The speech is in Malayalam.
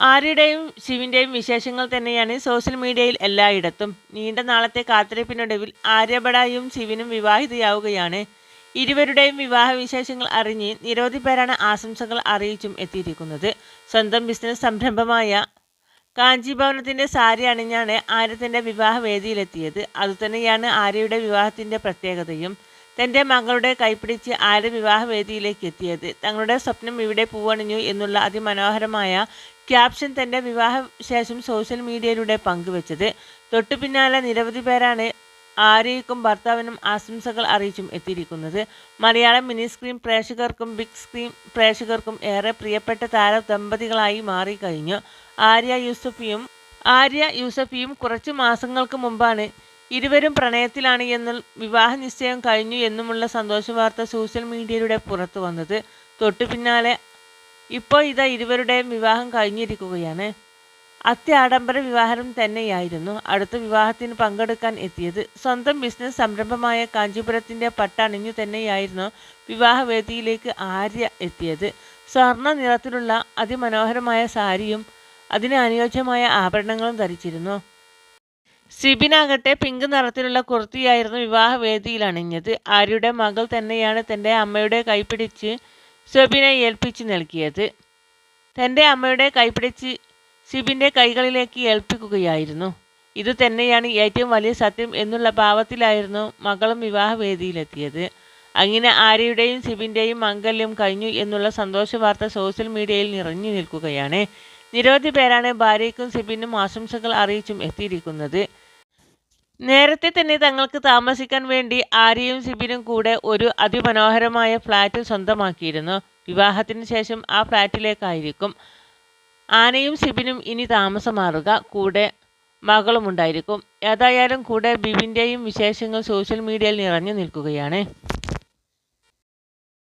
ആര്യയുടെയും ശിവിന്റെയും വിശേഷങ്ങൾ തന്നെയാണ് സോഷ്യൽ മീഡിയയിൽ എല്ലായിടത്തും. നീണ്ട നാളത്തെ കാത്തിരിപ്പിനൊടുവിൽ ആര്യബടായും ശിവനും വിവാഹിതയാവുകയാണ്. ഇരുവരുടെയും വിവാഹ വിശേഷങ്ങൾ അറിഞ്ഞ് നിരവധി പേരാണ് ആശംസകൾ അറിയിച്ചും എത്തിയിരിക്കുന്നത്. സ്വന്തം ബിസിനസ് സംരംഭമായ കാഞ്ചിഭവനത്തിന്റെ സാരി അണിഞ്ഞാണ് ആര്യത്തിന്റെ വിവാഹ വേദിയിലെത്തിയത് അതുതന്നെയാണ് ആര്യയുടെ വിവാഹത്തിന്റെ പ്രത്യേകതയും. തന്റെ മകളുടെ കൈപ്പിടിച്ച് ആര് വിവാഹവേദിയിലേക്ക് എത്തിയത് തങ്ങളുടെ സ്വപ്നം ഇവിടെ പൂവണിഞ്ഞു എന്നുള്ള അതിമനോഹരമായ ക്യാപ്ഷൻ തന്റെ വിവാഹ ശേഷം സോഷ്യൽ മീഡിയയിലൂടെ പങ്കുവച്ചത്. തൊട്ടു പിന്നാലെ നിരവധി പേരാണ് ആര്യയ്ക്കും ഭർത്താവിനും ആശംസകൾ അറിയിച്ചും എത്തിയിരിക്കുന്നത്. മലയാളം മിനി സ്ക്രീൻ പ്രേക്ഷകർക്കും ബിഗ് സ്ക്രീൻ പ്രേക്ഷകർക്കും ഏറെ പ്രിയപ്പെട്ട താര ദമ്പതികളായി മാറിക്കഴിഞ്ഞു. ആര്യ യൂസഫിയും ആര്യ യൂസഫിയും കുറച്ചു മാസങ്ങൾക്ക് മുമ്പാണ് ഇരുവരും പ്രണയത്തിലാണ് എന്നും വിവാഹ നിശ്ചയം കഴിഞ്ഞു എന്നുമുള്ള സന്തോഷ വാർത്ത സോഷ്യൽ മീഡിയയിലൂടെ പുറത്തു വന്നത്. തൊട്ടു പിന്നാലെ ഇപ്പോൾ ഇതാ ഇരുവരുടെയും വിവാഹം കഴിഞ്ഞിരിക്കുകയാണ്. അത്യാഡംബര വിവാഹം തന്നെയായിരുന്നു. അടുത്ത വിവാഹത്തിന് പങ്കെടുക്കാൻ എത്തിയത് സ്വന്തം ബിസിനസ് സംരംഭമായ കാഞ്ചീപുരത്തിന്റെ പട്ടണിഞ്ഞു തന്നെയായിരുന്നു വിവാഹവേദിയിലേക്ക് ആര്യ എത്തിയത്. സ്വർണ നിറത്തിലുള്ള അതിമനോഹരമായ സാരിയും അതിന് അനുയോജ്യമായ ആഭരണങ്ങളും ധരിച്ചിരുന്നു. സിബിനാകട്ടെ പിങ്ക് നിറത്തിലുള്ള കുർത്തിയായിരുന്നു വിവാഹവേദിയിൽ അണിഞ്ഞത് ആര്യയുടെ മകൾ തന്നെയാണ് തന്റെ അമ്മയുടെ കൈപിടിച്ച് സെബിനെ ഏൽപ്പിച്ച് നൽകിയത്. തന്റെ അമ്മയുടെ കൈപിടിച്ച് സിബിന്റെ കൈകളിലേക്ക് ഏൽപ്പിക്കുകയായിരുന്നു. ഇത് തന്നെയാണ് ഏറ്റവും വലിയ സത്യം എന്നുള്ള ഭാവത്തിലായിരുന്നു മകളും വിവാഹവേദിയിലെത്തിയത്. അങ്ങനെ ആര്യയുടെയും സിബിന്റെയും മംഗല്യം കഴിഞ്ഞു എന്നുള്ള സന്തോഷ വാർത്ത സോഷ്യൽ മീഡിയയിൽ നിറഞ്ഞു നിൽക്കുകയാണ്. നിരവധി പേരാണ് ഭാര്യയ്ക്കും സിബിനും ആശംസകൾ അറിയിച്ചും എത്തിയിരിക്കുന്നത്. നേരത്തെ തന്നെ തങ്ങൾക്ക് താമസിക്കാൻ വേണ്ടി ആര്യയും സിബിനും കൂടെ ഒരു അതിമനോഹരമായ ഫ്ലാറ്റ് സ്വന്തമാക്കിയിരുന്നു. വിവാഹത്തിന് ശേഷം ആ ഫ്ലാറ്റിലേക്കായിരിക്കും. ആനയും സിബിനും ഇനി താമസം മാറുക കൂടെ മകളും ഉണ്ടായിരിക്കും. ഏതായാലും കൂടെ ബിബിന്റെയും വിശേഷങ്ങൾ സോഷ്യൽ മീഡിയയിൽ നിറഞ്ഞു നിൽക്കുകയാണ്.